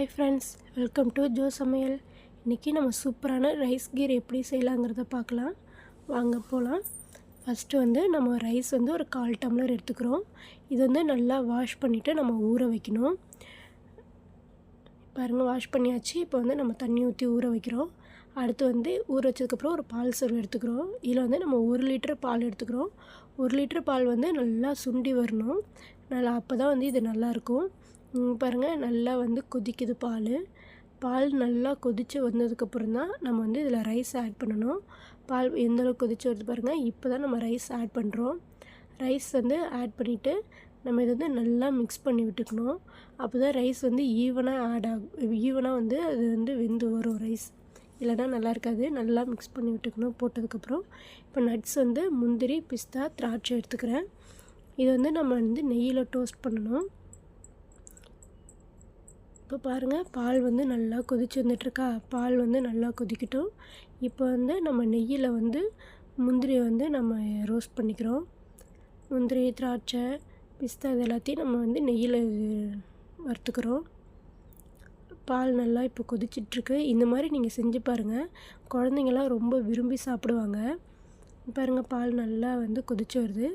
Hi friends welcome to Jo Samayal இன்றைக்கி நம்ம சூப்பரான ரைஸ் கீர் எப்படி செய்யலாங்கிறத பார்க்கலாம். வாங்க போகலாம் ஃபஸ்ட்டு வந்து நம்ம ரைஸ் வந்து ஒரு கால் டம்ளர் எடுத்துக்கிறோம். இது வந்து நல்லா வாஷ் பண்ணிவிட்டு நம்ம ஊற வைக்கணும். பாருங்கள் வாஷ் பண்ணியாச்சு. இப்போ வந்து நம்ம தண்ணி ஊற்றி ஊற வைக்கிறோம். அடுத்து வந்து ஊற வச்சதுக்கப்புறம் ஒரு பால் சர்வ் எடுத்துக்கிறோம். இதில் வந்து நம்ம ஒரு லிட்டர் பால் எடுத்துக்கிறோம். ஒரு லிட்டர் பால் வந்து நல்லா சுண்டி வரணும். நல்லா அப்போ தான் வந்து இது நல்லாயிருக்கும் பாருங்கள் நல்லா வந்து கொதிக்குது பால். பால் நல்லா கொதித்து வந்ததுக்கப்புறம் தான் நம்ம வந்து இதில் ரைஸ் ஆட் பண்ணணும். பால் எந்தளவுக்கு கொதித்து வருது பாருங்கள் இப்போ தான் நம்ம ரைஸ் ஆட் பண்ணுறோம் ரைஸ் வந்து ஆட் பண்ணிவிட்டு நம்ம இதை வந்து நல்லா மிக்ஸ் பண்ணி விட்டுக்கணும். அப்போ தான் ரைஸ் வந்து ஈவனாக ஆட் ஆகும் ஈவனாக வந்து அது வந்து வெந்து வரும் ரைஸ் இல்லைனா நல்லா இருக்காது. நல்லா மிக்ஸ் பண்ணி விட்டுக்கணும் போட்டதுக்கப்புறம். இப்போ நட்ஸ் வந்து முந்திரி பிஸ்தா திராட்சை எடுத்துக்கிறேன். இது வந்து நம்ம வந்து நெய்யில் டோஸ்ட் பண்ணணும். இப்போ பாருங்கள் பால் வந்து நல்லா கொதிச்சு வந்துட்டுருக்கா. பால் வந்து நல்லா கொதிக்கட்டும். இப்போ வந்து நம்ம நெய்யில் வந்து முந்திரியை வந்து நம்ம ரோஸ்ட் பண்ணிக்கிறோம். முந்திரி திராட்சை பிஸ்தா இது எல்லாத்தையும் நம்ம வந்து நெய்யில் வறுத்துக்கிறோம். பால் நல்லா இப்போ கொதிச்சிட்ருக்கு இந்த மாதிரி நீங்கள் செஞ்சு பாருங்கள் குழந்தைங்களாம் ரொம்ப விரும்பி சாப்பிடுவாங்க. பாருங்கள் பால் நல்லா வந்து கொதிச்சு வருது.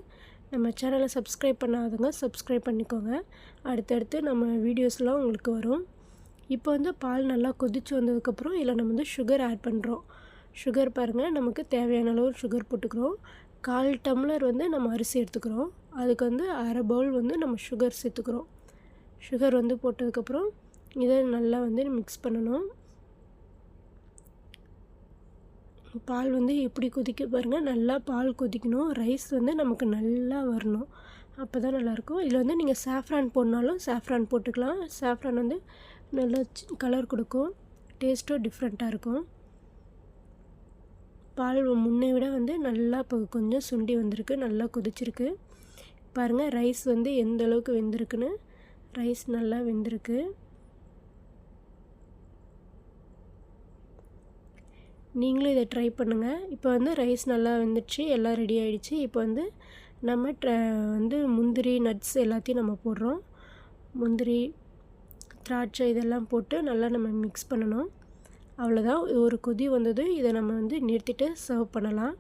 நம்ம சேனலை சப்ஸ்கிரைப் பண்ணாதவங்க சப்ஸ்கிரைப் பண்ணிக்கோங்க. அடுத்தடுத்து நம்ம வீடியோஸ்லாம் உங்களுக்கு வரும். இப்போ வந்து பால் நல்லா கொதித்து வந்ததுக்கப்புறம் இதில் நம்ம வந்து சுகர் ஆட் பண்ணுறோம் சுகர் பாருங்கள் நமக்கு தேவையான அளவு சுகர் போட்டுக்கிறோம். கால் டம்ளர் வந்து நம்ம அரிசி எடுத்துக்கிறோம். அதுக்கு வந்து அரை பவுல் வந்து நம்ம சுகர் சேர்த்துக்கிறோம். சுகர் வந்து போட்டதுக்கப்புறம் இதை நல்லா வந்து மிக்ஸ் பண்ணணும். பால் வந்து எப்படி கொதிக்க பாருங்கள் நல்லா பால் கொதிக்கணும். ரைஸ் வந்து நமக்கு நல்லா வரணும். அப்போ தான் நல்லாயிருக்கும். இதில் வந்து நீங்கள் சாஃப்ரான் போடனாலும் சாஃப்ரான் போட்டுக்கலாம். சாஃப்ரான் வந்து நல்லா கலர் கொடுக்கும். டேஸ்ட்டும் டிஃப்ரெண்ட்டாக இருக்கும். பால் முன்னே விட வந்து நல்லா இப்போ கொஞ்சம் சுண்டி வந்திருக்கு நல்லா கொதிச்சிருக்கு. பாருங்கள் ரைஸ் வந்து எந்த அளவுக்கு வெந்திருக்குன்னு. ரைஸ் நல்லா வெந்திருக்கு. நீங்களும் இதை ட்ரை பண்ணுங்கள் இப்போ வந்து ரைஸ் நல்லா வந்துடுச்சு எல்லாம் ரெடி ஆகிடுச்சு இப்போ வந்து நம்ம வந்து முந்திரி நட்ஸ் எல்லாத்தையும் நம்ம போடுறோம். முந்திரி திராட்சை இதெல்லாம் போட்டு நல்லா நம்ம மிக்ஸ் பண்ணணும். அவ்வளோதான் ஒரு கொதி வந்தது. இதை நம்ம வந்து நிறுத்திட்டு சர்வ் பண்ணலாம்.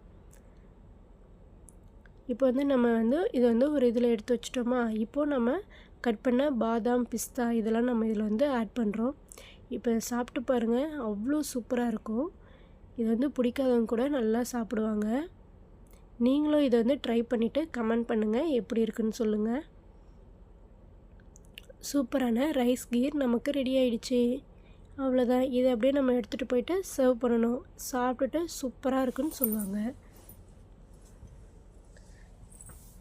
இப்போ வந்து நம்ம வந்து இதை வந்து ஒரு இதில் எடுத்து வச்சிட்டோமா? இப்போது நம்ம கட் பண்ண பாதாம் பிஸ்தா இதெல்லாம் நம்ம இதில் வந்து ஆட் பண்ணுறோம் இப்போ சாப்பிட்டு பாருங்கள் அவ்வளோ சூப்பராக இருக்கும். இது வந்து பிடிக்காதவங்க கூட நல்லா சாப்பிடுவாங்க. நீங்களும் இதை வந்து ட்ரை பண்ணிவிட்டு கமெண்ட் பண்ணுங்கள் எப்படி இருக்குன்னு சொல்லுங்கள் சூப்பரான ரைஸ் கீர் நமக்கு ரெடி ஆயிடுச்சு. அவ்வளோதான் இதை அப்படியே நம்ம எடுத்துகிட்டு போயிட்டு சர்வ் பண்ணணும். சாப்பிட்டுட்டு சூப்பராக இருக்குன்னு சொல்லுவாங்க.